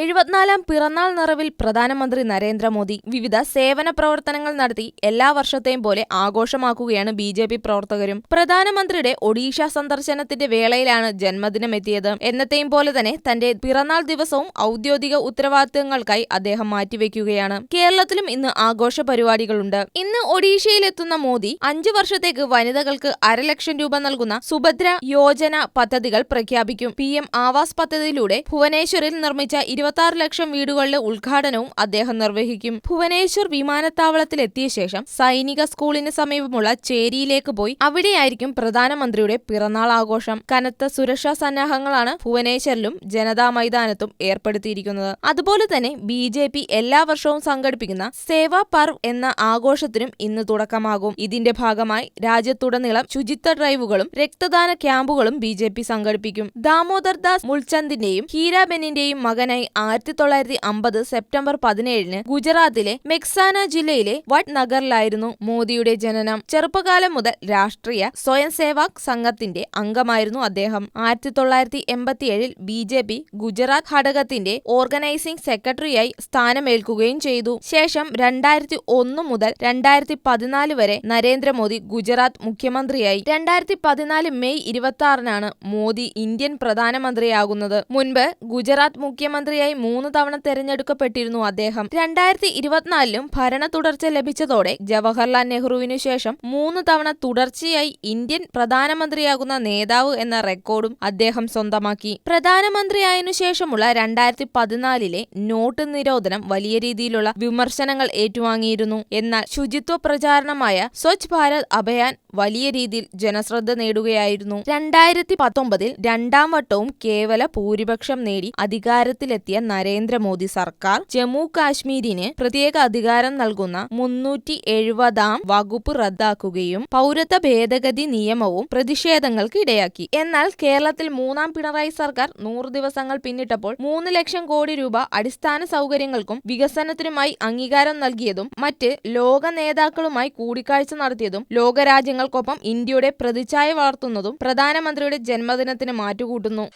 എഴുപത്തിനാലാം പിറന്നാൾ നിറവിൽ പ്രധാനമന്ത്രി നരേന്ദ്രമോദി വിവിധ സേവന പ്രവർത്തനങ്ങൾ നടത്തി എല്ലാ വർഷത്തെയും പോലെ ആഘോഷമാക്കുകയാണ് ബി ജെ പി പ്രവർത്തകരും. പ്രധാനമന്ത്രിയുടെ ഒഡീഷ സന്ദർശനത്തിന്റെ വേളയിലാണ് ജന്മദിനം എത്തിയത്. എന്നത്തെയും പോലെ തന്നെ തന്റെ പിറന്നാൾ ദിവസവും ഔദ്യോഗിക ഉത്തരവാദിത്തങ്ങൾക്കായി അദ്ദേഹം മാറ്റിവെക്കുകയാണ്. കേരളത്തിലും ഇന്ന് ആഘോഷ പരിപാടികളുണ്ട്. ഇന്ന് ഒഡീഷയിലെത്തുന്ന മോദി അഞ്ചു വർഷത്തേക്ക് വനിതകൾക്ക് അരലക്ഷം രൂപ നൽകുന്ന സുഭദ്ര യോജന പദ്ധതികൾ പ്രഖ്യാപിക്കും. പി എം ആവാസ് പദ്ധതിയിലൂടെ ഭുവനേശ്വറിൽ നിർമ്മിച്ച ഇരുപത്തി ലക്ഷം വീടുകളുടെ ഉദ്ഘാടനവും അദ്ദേഹം നിർവഹിക്കും. ഭുവനേശ്വർ വിമാനത്താവളത്തിലെത്തിയ ശേഷം സൈനിക സ്കൂളിന് സമീപമുള്ള ചേരിയിലേക്ക് പോയി അവിടെയായിരിക്കും പ്രധാനമന്ത്രിയുടെ പിറന്നാൾ ആഘോഷം. കനത്ത സുരക്ഷാ സന്നാഹങ്ങളാണ് ഭുവനേശ്വറിലും ജനതാ മൈതാനത്തും ഏർപ്പെടുത്തിയിരിക്കുന്നത്. അതുപോലെ തന്നെ ബി ജെ പി എല്ലാ വർഷവും സംഘടിപ്പിക്കുന്ന സേവാ പർവ് എന്ന ആഘോഷത്തിനും ഇന്ന് തുടക്കമാകും. ഇതിന്റെ ഭാഗമായി രാജ്യത്തുടനീളം ശുചിത്വ ഡ്രൈവുകളും രക്തദാന ക്യാമ്പുകളും ബി ജെ പി സംഘടിപ്പിക്കും. ദാമോദർ ദാസ് മുൾചന്ദിന്റെയും ഹീരാബെന്നിന്റെയും മകനായി ആയിരത്തി തൊള്ളായിരത്തി അമ്പത് സെപ്റ്റംബർ പതിനേഴിന് ഗുജറാത്തിലെ മെക്സാന ജില്ലയിലെ വട്ട് നഗറിലായിരുന്നു മോദിയുടെ ജനനം. ചെറുപ്പകാലം മുതൽ രാഷ്ട്രീയ സ്വയം സേവാക് സംഘത്തിന്റെ അംഗമായിരുന്നു അദ്ദേഹം. ആയിരത്തി തൊള്ളായിരത്തി എൺപത്തിയേഴിൽ ബി ജെ പി ഗുജറാത്ത് ഘടകത്തിന്റെ ഓർഗനൈസിംഗ് സെക്രട്ടറിയായി സ്ഥാനമേൽക്കുകയും ചെയ്തു. ശേഷം രണ്ടായിരത്തി ഒന്ന് മുതൽ രണ്ടായിരത്തി പതിനാല് വരെ നരേന്ദ്രമോദി ഗുജറാത്ത് മുഖ്യമന്ത്രിയായി. രണ്ടായിരത്തി പതിനാല് മെയ് ഇരുപത്തി ആറിനാണ് മോദി ഇന്ത്യൻ പ്രധാനമന്ത്രിയാകുന്നത്. മുൻപ് ഗുജറാത്ത് മുഖ്യമന്ത്രിയായി മൂന്ന് തവണ തെരഞ്ഞെടുക്കപ്പെട്ടിരുന്നു അദ്ദേഹം. രണ്ടായിരത്തി ഇരുപത്തിനാലിലും ഭരണ തുടർച്ച ലഭിച്ചതോടെ ജവഹർലാൽ നെഹ്റുവിനു ശേഷം മൂന്ന് തവണ തുടർച്ചയായി ഇന്ത്യൻ പ്രധാനമന്ത്രിയാകുന്ന നേതാവ് എന്ന റെക്കോർഡും അദ്ദേഹം സ്വന്തമാക്കി. പ്രധാനമന്ത്രിയായതിനു ശേഷമുള്ള രണ്ടായിരത്തി പതിനാലിലെ നോട്ട് നിരോധനം വലിയ രീതിയിലുള്ള വിമർശനങ്ങൾ ഏറ്റുവാങ്ങിയിരുന്നു. എന്നാൽ ശുചിത്വ പ്രചാരണമായ സ്വച്ഛ് ഭാരത് അഭിയാൻ വലിയ രീതിയിൽ ജനശ്രദ്ധ നേടുകയായിരുന്നു. രണ്ടായിരത്തി പത്തൊമ്പതിൽ രണ്ടാം വട്ടവും കേവല ഭൂരിപക്ഷം നേടി അധികാരത്തിലെത്തിയ നരേന്ദ്രമോദി സർക്കാർ ജമ്മു കാശ്മീരിന് പ്രത്യേക അധികാരം നൽകുന്ന മുന്നൂറ്റി എഴുപതാം വകുപ്പ് റദ്ദാക്കുകയും പൗരത്വ ഭേദഗതി നിയമവും പ്രതിഷേധങ്ങൾക്ക് ഇടയാക്കി. എന്നാൽ കേരളത്തിൽ മൂന്നാം പിണറായി സർക്കാർ നൂറ് ദിവസങ്ങൾ പിന്നിട്ടപ്പോൾ മൂന്ന് ലക്ഷം കോടി രൂപ അടിസ്ഥാന സൗകര്യങ്ങൾക്കും വികസനത്തിനുമായി അംഗീകാരം നൽകിയതും മറ്റ് ലോക നേതാക്കളുമായി കൂടിക്കാഴ്ച നടത്തിയതും ലോകരാജ്യങ്ങൾക്കൊപ്പം ഇന്ത്യയുടെ പ്രതിച്ഛായ വളർത്തുന്നതും പ്രധാനമന്ത്രിയുടെ ജന്മദിനത്തിന് മാറ്റുകൂട്ടുന്നു.